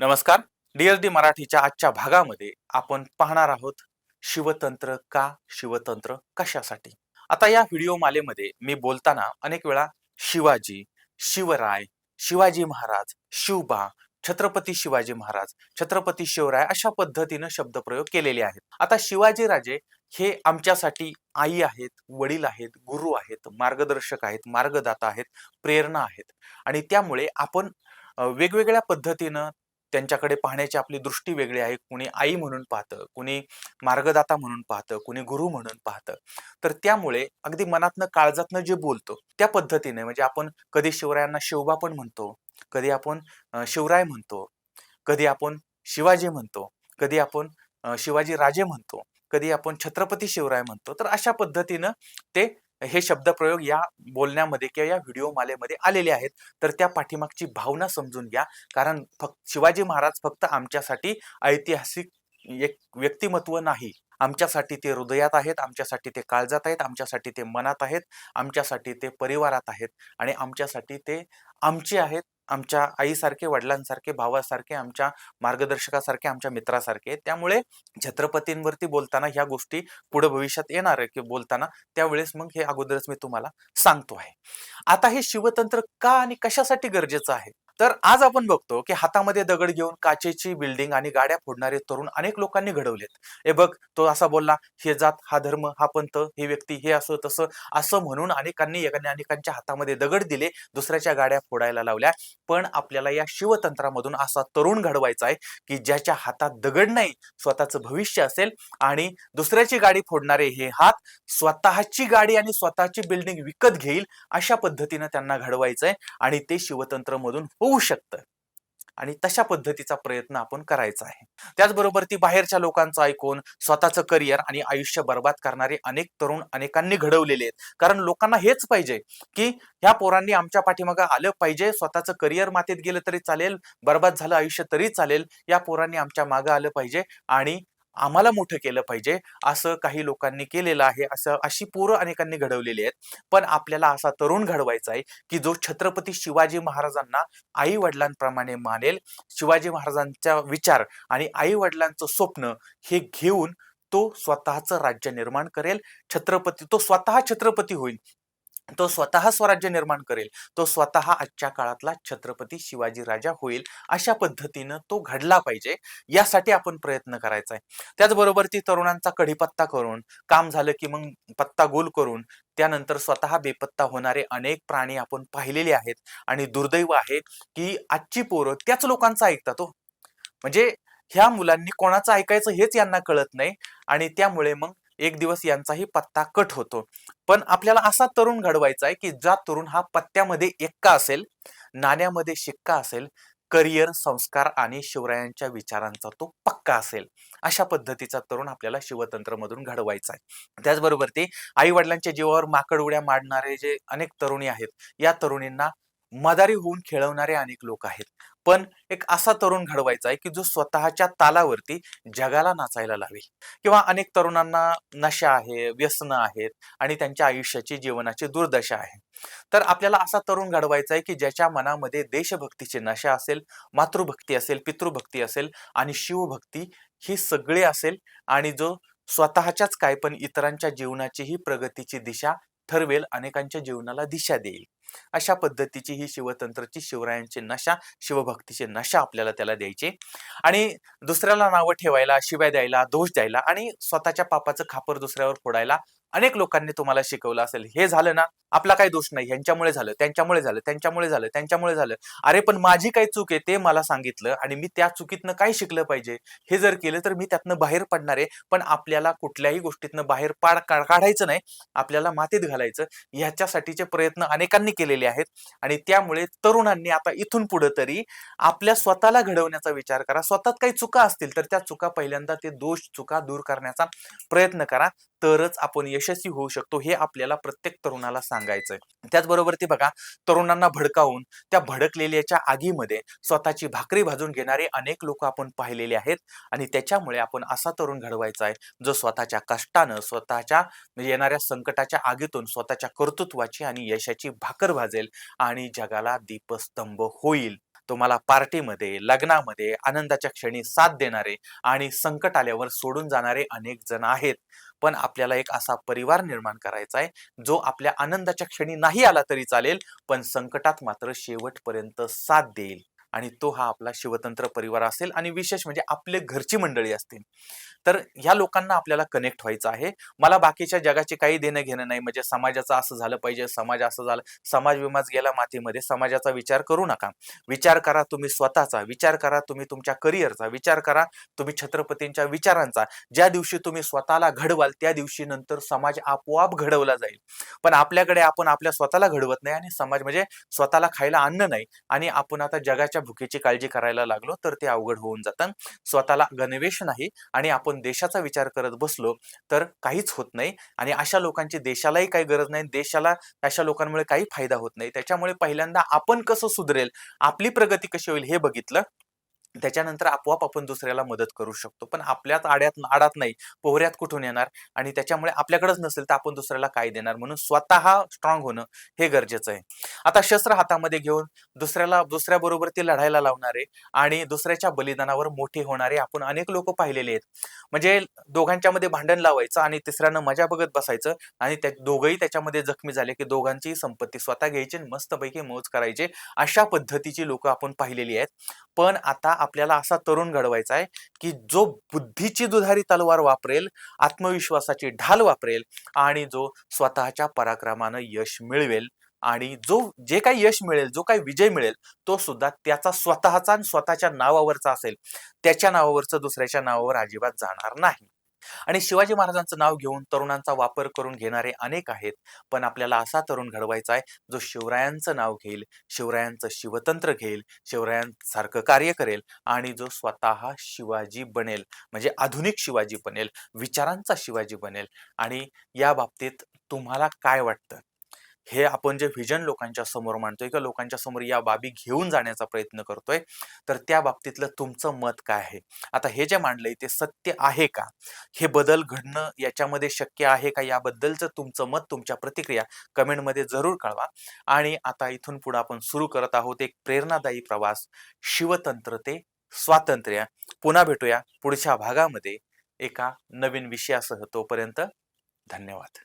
नमस्कार. डीएसडी मराठीच्या आजच्या भागामध्ये आपण पाहणार आहोत शिवतंत्र का शिवतंत्र कशासाठी? आता या व्हिडिओ मालेमध्ये मी बोलताना अनेक वेळा शिवाजी शिवराय शिवाजी महाराज शिवबा छत्रपती शिवाजी महाराज छत्रपती शिवराय अशा पद्धतीनं शब्दप्रयोग केलेले आहेत. आता शिवाजी राजे हे आमच्यासाठी आई आहेत वडील आहेत गुरु आहेत मार्गदर्शक आहेत मार्गदाता आहेत प्रेरणा आहेत. आणि त्यामुळे आपण वेगवेगळ्या पद्धतीनं त्यांच्याकडे पाहण्याची आपली दृष्टी वेगळी आहे. कुणी आई म्हणून पाहतं कुणी मार्गदाता म्हणून पाहतं कुणी गुरु म्हणून पाहतं. तर त्यामुळे अगदी मनातनं काळजातनं जे बोलतो त्या पद्धतीने म्हणजे आपण कधी शिवरायांना शिवबा पण म्हणतो कधी आपण शिवराय म्हणतो कधी आपण शिवाजी म्हणतो कधी आपण शिवाजी राजे म्हणतो कधी आपण छत्रपती शिवराय म्हणतो तर अशा पद्धतीनं ते हे शब्दप्रयोग या बोलण्यामध्ये किंवा या व्हिडिओ मालेमध्ये आलेले आहेत. तर त्या पाठीमागची भावना समजून घ्या. कारण फक्त शिवाजी महाराज फक्त आमच्यासाठी ऐतिहासिक एक व्यक्तिमत्व नाही. आमच्यासाठी ते हृदयात आहेत आमच्यासाठी ते काळजात आहेत आमच्यासाठी ते मनात आहेत आमच्यासाठी ते परिवारात आहेत आणि आमच्यासाठी ते आमचे आहेत. आमच्या आईसारखे वडिलांसारखे भावासारखे आमच्या मार्गदर्शकासारखे आमच्या मित्रासारखे. त्यामुळे छत्रपतींवरती बोलताना ह्या गोष्टी पुढे भविष्यात येणार आहे की बोलताना त्यावेळेस मग हे अगोदरच मी तुम्हाला सांगतो आहे. आता हे शिवतंत्र का आणि कशासाठी गरजेचं आहे? तर आज आपण बघतो की हातामध्ये दगड घेऊन काचेची बिल्डिंग आणि गाड्या फोडणारे तरुण अनेक लोकांनी घडवलेत. हे बघ तो असा बोलला हे जात हा धर्म हा पंथ हे व्यक्ती हे असं तसं असं म्हणून अनेकांनी एकाने अनेकांच्या हातामध्ये दगड दिले दुसऱ्याच्या गाड्या फोडायला लावल्या. पण आपल्याला या शिवतंत्रामधून असा तरुण घडवायचा आहे की ज्याच्या हातात दगड नाही स्वतःचं भविष्य असेल आणि दुसऱ्याची गाडी फोडणारे हे हात स्वतःची गाडी आणि स्वतःची बिल्डिंग विकत घेईल अशा पद्धतीनं त्यांना घडवायचंय आणि ते शिवतंत्र मधून होऊ शकतं. आणि तशा पद्धतीचा प्रयत्न आपण करायचा आहे. त्याचबरोबर ती बाहेरच्या लोकांचं ऐकून स्वतःचं करिअर आणि आयुष्य बर्बाद करणारे अनेक तरुण अनेकांनी घडवलेले आहेत. कारण लोकांना हेच पाहिजे की ह्या पोरांनी आमच्या पाठीमागं आलं पाहिजे स्वतःचं करिअर मातीत गेलं तरी चालेल बर्बाद झालं आयुष्य तरी चालेल या पोरांनी आमच्या मागं आलं पाहिजे आणि आम्हाला मोठं केलं पाहिजे. असं काही लोकांनी केलेलं आहे. असं अशी पोरं अनेकांनी घडवलेली आहेत. पण आपल्याला असा तरुण घडवायचा आहे की जो छत्रपती शिवाजी महाराजांना आई वडिलांप्रमाणे मानेल. शिवाजी महाराजांचा विचार आणि आई वडिलांचं स्वप्न हे घेऊन तो स्वतःचं राज्य निर्माण करेल. छत्रपती तो स्वतः छत्रपती होईल. तो स्वतः स्वराज्य निर्माण करेल. तो स्वतः आजच्या काळातला छत्रपती शिवाजी राजा होईल अशा पद्धतीनं तो घडला पाहिजे यासाठी आपण प्रयत्न करायचा आहे. त्याचबरोबर ती तरुणांचा कढीपत्ता करून काम झालं की मग पत्ता गोल करून त्यानंतर स्वतः बेपत्ता होणारे अनेक प्राणी आपण पाहिलेले आहेत आणि दुर्दैव आहे की आजची पोरं त्याच लोकांचा ऐकतात हो. म्हणजे ह्या मुलांनी कोणाचं ऐकायचं हेच यांना कळत नाही आणि त्यामुळे मग एक दिवस यांचाही पत्ता कट होतो. पण आपल्याला असा तरुण घडवायचा आहे की ज्या तरुण हा पत्त्यामध्ये एक्का असेल नाण्यामध्ये शिक्का असेल करिअर संस्कार आणि शिवरायांच्या विचारांचा तो पक्का असेल अशा पद्धतीचा तरुण आपल्याला शिवतंत्र मधून घडवायचा आहे त्याचबरोबर ते आई वडिलांच्या जीवावर माकड उड्या मारणारे जे अनेक तरुणी आहेत या तरुणींना मदारी होऊन खेळवणारे अनेक लोक आहेत. पण एक असा तरुण घडवायचा आहे की जो स्वतःच्या तालावरती जगाला नाचायला लावेल. किंवा अनेक तरुणांना नशा आहे व्यसनं आहेत आणि त्यांच्या आयुष्याची जीवनाची दुर्दशा आहे. तर आपल्याला असा तरुण घडवायचा आहे की ज्याच्या मनामध्ये देशभक्तीची नशा असेल मातृभक्ती असेल पितृभक्ती असेल आणि शिवभक्ती ही सगळी असेल आणि जो स्वतःच्याच काय पण इतरांच्या जीवनाचीही प्रगतीची दिशा ठरवेल अनेकांच्या जीवनाला दिशा देईल. अशा पद्धतीची ही शिवतंत्रची शिवरायांची नशा शिवभक्तीची नशा आपल्याला त्याला द्यायची. आणि दुसऱ्याला नावं ठेवायला शिव्या द्यायला दोष द्यायला आणि स्वतःच्या पापाचं खापर दुसऱ्यावर फोडायला अनेक लोकांनी तुम्हाला शिकवलं असेल. हे झालं ना आपला काही दोष नाही. ह्यांच्यामुळे झालं त्यांच्यामुळे झालं त्यांच्यामुळे झालं त्यांच्यामुळे झालं. अरे पण माझी काही चूक आहे ते मला सांगितलं आणि मी त्या चुकीतनं काय शिकलं पाहिजे? हे जर केलं तर मी त्यातनं बाहेर पडणार आहे. पण आपल्याला कुठल्याही गोष्टीतनं बाहेर पाड काढायचं नाही. आपल्याला मातीत घालायचं. ह्याच्यासाठीचे प्रयत्न अनेकांनी केलेले आहेत. आणि त्यामुळे तरुणांनी आता इथून पुढे तरी आपल्या स्वतःला घडवण्याचा विचार करा. स्वतःत काही चुका असतील तर त्या चुका पहिल्यांदा ते दोष चुका दूर करण्याचा प्रयत्न करा. तरच आपण यशस्वी होऊ शकतो हे आपल्याला प्रत्येक तरुणाला सांगायचंय. त्याचबरोबर ते बघा तरुणांना भडकावून त्या भडकलेल्याच्या आगीमध्ये स्वतःची भाकरी भाजून घेणारे अनेक लोक आपण पाहिलेले आहेत. आणि त्याच्यामुळे आपण असा तरुण घडवायचा आहे जो स्वतःच्या कष्टानं स्वतःच्या येणाऱ्या संकटाच्या आगीतून स्वतःच्या कर्तृत्वाची आणि यशाची भाकर भाजेल आणि जगाला दीपस्तंभ होईल. तुम्हाला पार्टीमध्ये लग्नामध्ये आनंदाच्या क्षणी साथ देणारे आणि संकट आल्यावर सोडून जाणारे अनेक जण आहेत. पण आपल्याला एक असा परिवार निर्माण करायचा आहे जो आपल्या आनंदाच्या क्षणी नाही आला तरी चालेल पण संकटात मात्र शेवटपर्यंत साथ देईल. आणि तो हा आपला शिवतंत्र परिवार असेल आणि विशेष म्हणजे आपले घरची मंडळी असतील. तर ह्या लोकांना आपल्याला कनेक्ट व्हायचं आहे. मला बाकीच्या जगाची काही देणं घेणं नाही. म्हणजे समाजाचं असं झालं पाहिजे समाज असं झालं समाज विमाज गेला मातीमध्ये समाजाचा विचार करू नका. विचार करा तुम्ही स्वतःचा विचार करा तुम्ही तुमच्या करिअरचा विचार करा तुम्ही छत्रपतींच्या विचारांचा. ज्या दिवशी तुम्ही स्वतःला घडवाल त्या दिवशी नंतर समाज आपोआप घडवला जाईल. पण आपल्याकडे आपण आपल्या स्वतःला घडवत नाही आणि समाज म्हणजे स्वतःला खायला अन्न नाही. आणि आपण आता जगाच्या भुकेची काळजी करायला लागलो तर ते अवघड होऊन जातं. स्वतःला गणवेश नाही आणि आपण देशाचा विचार करत बसलो तर काहीच होत नाही. आणि अशा लोकांची देशालाही काही गरज नाही. देशाला अशा लोकांमुळे काही फायदा होत नाही. त्याच्यामुळे पहिल्यांदा आपण कसं सुधरेल? आपली प्रगती कशी होईल हे बघितलं. त्याच्यानंतर आपोआप आपण दुसऱ्याला मदत करू शकतो. पण आपल्याच आड्यात आडात नाही. पोहऱ्यात कुठून येणार? आणि त्याच्यामुळे आपल्याकडेच नसेल तर आपण दुसऱ्याला काय देणार? म्हणून स्वतः स्ट्रॉंग होणं हे गरजेचं आहे. आता शस्त्र हातामध्ये घेऊन दुसऱ्याला दुसऱ्याबरोबर ते लढायला लावणारे आणि दुसऱ्याच्या बलिदानावर मोठे होणारे आपण अनेक लोक पाहिलेले आहेत. म्हणजे दोघांच्या मध्ये भांडण लावायचं आणि तिसऱ्यानं मजा बघत बसायचं आणि त्या दोघंही त्याच्यामध्ये जखमी झाले की दोघांची संपत्ती स्वतः घ्यायची मस्तपैकी मौज करायचे अशा पद्धतीची लोक आपण पाहिलेली आहेत. पण आता आपल्याला असा तरुण घडवायचा आहे की जो बुद्धीची दुधारी तलवार वापरेल आत्मविश्वासाची ढाल वापरेल आणि जो स्वतःच्या पराक्रमानं यश मिळवेल आणि जो जे काही यश मिळेल जो काही विजय मिळेल तो सुद्धा त्याचा स्वतःचा आणि स्वतःच्या नावावरचा असेल. त्याच्या नावावरचं दुसऱ्याच्या नावावर अजिबात जाणार नाही. आणि शिवाजी महाराजांचं नाव घेऊन तरुणांचा वापर करून घेणारे अनेक आहेत पण आपल्याला असा तरुण घडवायचा आहे जो शिवरायांचं नाव घेईल शिवरायांचं शिवतंत्र घेईल शिवरायांसारखं कार्य करेल आणि जो स्वतः शिवाजी बनेल म्हणजे आधुनिक शिवाजी बनेल विचारांचा शिवाजी बनेल. आणि या बाबतीत तुम्हाला काय वाटतं? हे आपण जे व्हिजन लोकांच्या समोर मांडतोय किंवा लोकांच्या समोर या बाबी घेऊन जाण्याचा प्रयत्न करतोय तर त्या बाबतीतलं तुमचं मत काय आहे? आता हे जे मांडलंय ते सत्य आहे का? हे बदल घडणं याच्यामध्ये शक्य आहे का? याबद्दलचं तुमचं मत तुमच्या प्रतिक्रिया कमेंटमध्ये जरूर कळवा. आणि आता इथून पुढे आपण सुरू करत आहोत एक प्रेरणादायी प्रवास शिवतंत्र ते स्वातंत्र्य. पुन्हा भेटूया पुढच्या भागामध्ये एका नवीन विषयासह तोपर्यंत धन्यवाद.